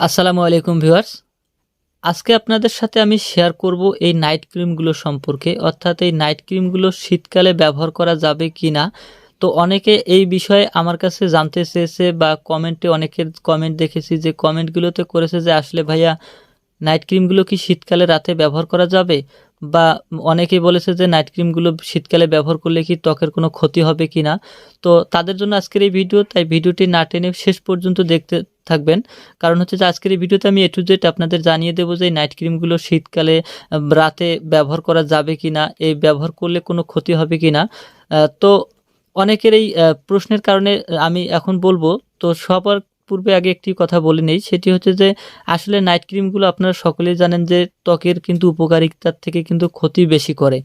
আসসালামু আলাইকুম ভিউয়ার্স। আজকে আপনাদের সাথে আমি শেয়ার করব এই নাইট ক্রিমগুলো সম্পর্কে, অর্থাৎ এই নাইট ক্রিমগুলো শীতকালে ব্যবহার করা যাবে কি না তো অনেকে এই বিষয়ে আমার কাছে জানতে চেয়েছে বা কমেন্টে অনেকের কমেন্ট দেখেছি যে কমেন্টগুলোতে করেছে যে, আসলে ভাইয়া, নাইট ক্রিমগুলো কি শীতকালে রাতে ব্যবহার করা যাবে? বা অনেকেই বলেছে যে নাইট ক্রিমগুলো শীতকালে ব্যবহার করলে কি ত্বকের কোনো ক্ষতি হবে কি না? তো তাদের জন্য আজকের এই ভিডিও তাই ভিডিওটি না টেনে শেষ পর্যন্ত দেখতে থাকবেন। কারণ হচ্ছে যে আজকের এই ভিডিওতে আমি এ টু জেড আপনাদের জানিয়ে দেবো যে নাইট ক্রিমগুলো শীতকালে রাতে ব্যবহার করা যাবে কি না, এই ব্যবহার করলে কোনো ক্ষতি হবে কি না? তো অনেকের এই প্রশ্নের কারণে আমি এখন বলব, তো সবার পূর্বে আগে একটি কথা বলে নেই, সেটি হচ্ছে যে আসলে নাইট ক্রিমগুলো আপনারা সকলেই জানেন যে ত্বকের কিন্তু উপকারিতার থেকে কিন্তু ক্ষতি বেশি করে।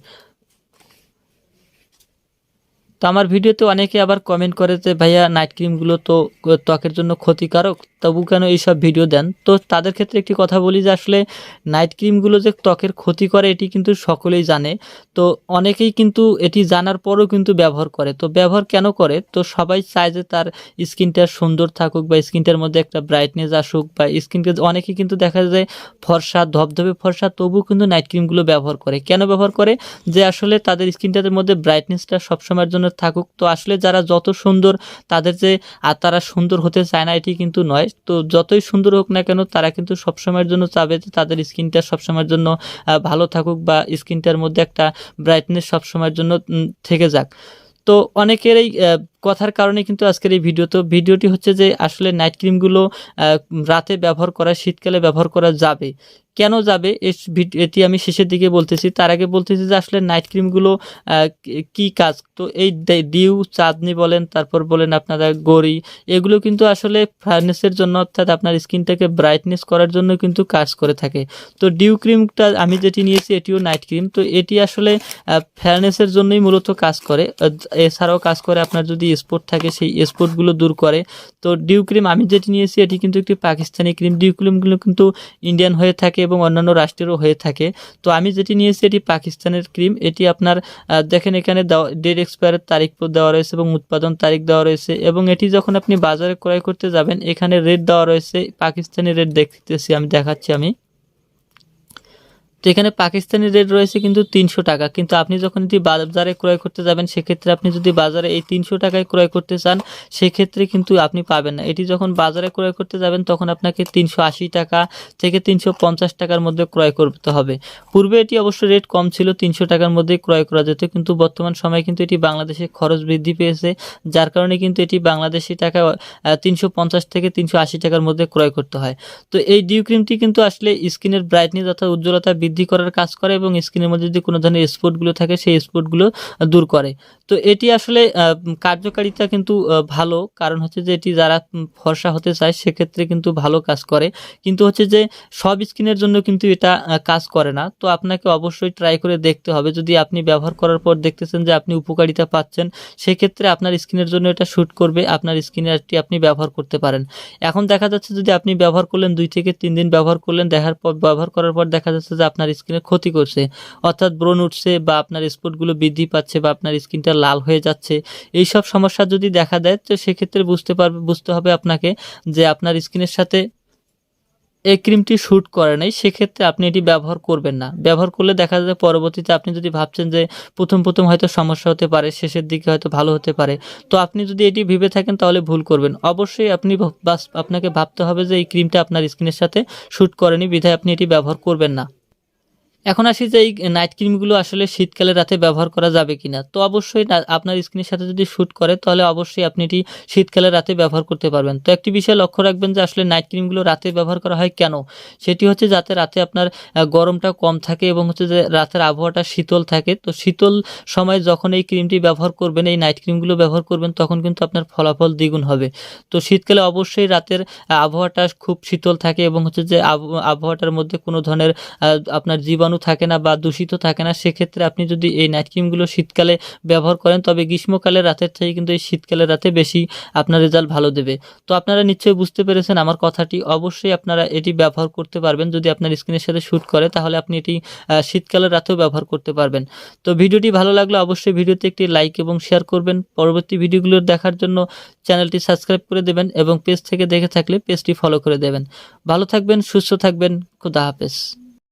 তো আমার ভিডিওতে অনেকে আবার কমেন্ট করে যে, ভাইয়া নাইট ক্রিমগুলো তো, ত্বকের জন্য ক্ষতিকারক, তবু কেন এইসব ভিডিও দেন? তো তাদের ক্ষেত্রে একটি কথা বলি যে, আসলে নাইট ক্রিমগুলো যে ত্বকের ক্ষতি করে, এটি কিন্তু সকলেই জানে। তো অনেকেই কিন্তু এটি জানার পরও কিন্তু ব্যবহার করে। তো ব্যবহার কেন করে? তো সবাই চায় যে তার স্কিনটা সুন্দর থাকুক বা স্কিনটার মধ্যে একটা ব্রাইটনেস আসুক বা স্কিনকে অনেকেই কিন্তু দেখা যায় ফর্সা, ধবধবে ফর্সা, তবুও কিন্তু নাইট ক্রিমগুলো ব্যবহার করে। কেন ব্যবহার করে? যে আসলে তাদের স্কিনটার মধ্যে ব্রাইটনেসটা সবসময়ের জন্য থাকুক। তো আসলে যারা যত সুন্দর তাদের যে আর তারা সুন্দর হতে চায় না এটি কিন্তু নয়। তো যতই সুন্দর হোক না কেন তারা কিন্তু সবসময়ের জন্য চাবে যে তাদের স্কিনটা সবসময়ের জন্য ভালো থাকুক বা স্কিনটার মধ্যে একটা ব্রাইটনেস সবসময়ের জন্য থেকে যাক। তো অনেকের এই আহ, কথার কারণে কিন্তু আজকের এই ভিডিও তো ভিডিওটি হচ্ছে যে আসলে নাইট ক্রিমগুলো রাতে ব্যবহার করা, শীতকালে ব্যবহার করা যাবে। কেন যাবে? এটি আমি শেষের দিকে বলতেছি। তার আগে বলতেছি যে আসলে নাইট ক্রিমগুলো কি- কাজ? তো এই ডিউ চাঁদনি বলেন, তারপর বলেন আপনারা গড়ি, এগুলো কিন্তু আসলে ফার্নেসের জন্য অর্থাৎ আপনার স্কিনটাকে ব্রাইটনেস করার জন্য কিন্তু কাজ করে থাকে। তো ডিউ ক্রিমটা আমি যেটি নিয়েছি, এটিও নাইট ক্রিম তো এটি আসলে ফেয়ারনেসের জন্যই মূলত কাজ করে। এছাড়াও কাজ করে আপনার যদি স্পট থাকে, সেই স্পটগুলো দূর করে। তো ডিউ ক্রিম আমি যেটি নিয়েছি, এটি কিন্তু একটি পাকিস্তানি ক্রিম ডিউ ক্রিমগুলো কিন্তু ইন্ডিয়ান হয়ে থাকে এবং অন্যান্য রাষ্ট্রেরও হয়ে থাকে। তো আমি যেটি নিয়েছি, এটি পাকিস্তানের ক্রিম এটি আপনার দেখেন এখানে ডেট এক্সপায়ারের তারিখ দেওয়া রয়েছে এবং উৎপাদন তারিখ দেওয়া রয়েছে এবং এটি যখন আপনি বাজারে ক্রয় করতে যাবেন, এখানে রেট দেওয়া রয়েছে, পাকিস্তানি রেট দেখতেছি, আমি দেখাচ্ছি আমি। তো এখানে পাকিস্তানি রেট রয়েছে কিন্তু তিনশো টাকা। কিন্তু আপনি যখন এটি বাজারে ক্রয় করতে যাবেন, সেক্ষেত্রে আপনি যদি বাজারে এই তিনশো টাকায় ক্রয় করতে চান, সেক্ষেত্রে কিন্তু আপনি পাবেন না। এটি যখন বাজারে ক্রয় করতে যাবেন, তখন আপনাকে তিনশো আশি টাকা থেকে তিনশো পঞ্চাশ টাকার মধ্যে ক্রয় করতে হবে। পূর্বে এটি অবশ্য রেট কম ছিল, তিনশো টাকার মধ্যেই ক্রয় করা যেত, কিন্তু বর্তমান সময়ে কিন্তু এটি বাংলাদেশে খরচ বৃদ্ধি পেয়েছে, যার কারণে কিন্তু এটি বাংলাদেশি টাকা তিনশো পঞ্চাশ থেকে তিনশো আশি টাকার মধ্যে ক্রয় করতে হয়। তো এই ডিউ ক্রিমটি কিন্তু আসলে স্কিনের ব্রাইটনেস অর্থাৎ উজ্জ্বলতা বৃদ্ধি করার কাজ করে এবং স্কিনের মধ্যে যদি কোনো ধরনের স্পটগুলো থাকে, সেই স্পটগুলো দূর করে। তো এটি আসলে কার্যকারিতা কিন্তু ভালো। কারণ হচ্ছে যে এটি যারা ফর্সা হতে চায়, সেক্ষেত্রে কিন্তু ভালো কাজ করে। কিন্তু হচ্ছে যে, সব স্কিনের জন্য কিন্তু এটা কাজ করে না। তো আপনাকে অবশ্যই ট্রাই করে দেখতে হবে। যদি আপনি ব্যবহার করার পর দেখতেছেন যে আপনি উপকারিতা পাচ্ছেন, সেক্ষেত্রে আপনার স্কিনের জন্য এটা শ্যুট করবে। আপনার স্কিনে এটি আপনি ব্যবহার করতে পারেন। এখন দেখা যাচ্ছে যদি আপনি ব্যবহার করলেন, দুই থেকে তিন দিন ব্যবহার করলেন, দেখার পর, ব্যবহার করার পর দেখা যাচ্ছে যে আপনার স্কিনে ক্ষতি করছে। অর্থাৎ ব্রণ উঠছে বা আপনার স্পটগুলো বৃদ্ধি পাচ্ছে বা আপনার স্কিনটা লাল হয়ে যাচ্ছে। এই সব সমস্যা যদি দেখা দেয়, তো সেক্ষেত্রে বুঝতে পারবে, বুঝতে হবে আপনাকে যে আপনার স্কিনের সাথে এই ক্রিমটি শ্যুট করে নাই, সেক্ষেত্রে আপনি এটি ব্যবহার করবেন না। ব্যবহার করলে দেখা যায় পরবর্তীতে আপনি যদি ভাবছেন যে প্রথম প্রথম হয়তো সমস্যা হতে পারে, শেষের দিকে হয়তো ভালো হতে পারে, তো আপনি যদি এটি ভেবে থাকেন তাহলে ভুল করবেন। অবশ্যই আপনি আপনাকে ভাবতে হবে যে এই ক্রিমটা আপনার স্কিনের সাথে শ্যুট করেনি, বিধায় আপনি এটি ব্যবহার করবেন না। এখন আসি যে এই নাইট ক্রিমগুলো আসলে শীতকালে রাতে ব্যবহার করা যাবে কিনা। তো অবশ্যই আপনার স্কিনের সাথে যদি শ্যুট করে, তাহলে অবশ্যই আপনি এটি শীতকালে রাতে ব্যবহার করতে পারবেন। তো একটি বিষয় লক্ষ্য রাখবেন যে আসলে নাইট ক্রিমগুলো রাতে ব্যবহার করা হয় কেন? সেটি হচ্ছে যাতে রাতে আপনার গরমটা কম থাকে এবং হচ্ছে যে রাতের আবহাওয়াটা শীতল থাকে। তো শীতল সময় যখন এই ক্রিমটি ব্যবহার করবেন, এই নাইট ক্রিমগুলো ব্যবহার করবেন, তখন কিন্তু আপনার ফলাফল দ্বিগুণ হবে। তো শীতকালে অবশ্যই রাতের আবহাওয়াটা খুব শীতল থাকে এবং হচ্ছে যে আব- আবহাওয়াটার মধ্যে কোনো ধরনের আপনার জীবাণু জীবাণু থাকে না বা দূষিত থাকে না, সেক্ষেত্রে আপনি যদি এই নাইট ক্রিমগুলো শীতকালে ব্যবহার করেন, তবে গ্রীষ্মকালে রাতের থেকে কিন্তু এই শীতকালে রাতে বেশি আপনার রেজাল্ট ভালো দেবে। তো আপনারা নিশ্চয়ই বুঝতে পেরেছেন আমার কথাটি, অবশ্যই আপনারা এটি ব্যবহার করতে পারবেন। যদি আপনার স্কিনের সাথে শ্যুট করে, তাহলে আপনি এটি শীতকালের রাতেও ব্যবহার করতে পারবেন। তো ভিডিওটি ভালো লাগলে অবশ্যই ভিডিওতে একটি লাইক এবং শেয়ার করবেন। পরবর্তী ভিডিওগুলো দেখার জন্য চ্যানেলটি সাবস্ক্রাইব করে দেবেন এবং পেজ থেকে দেখে থাকলে পেজটি ফলো করে দেবেন। ভালো থাকবেন, সুস্থ থাকবেন, খুদা হাফেজ।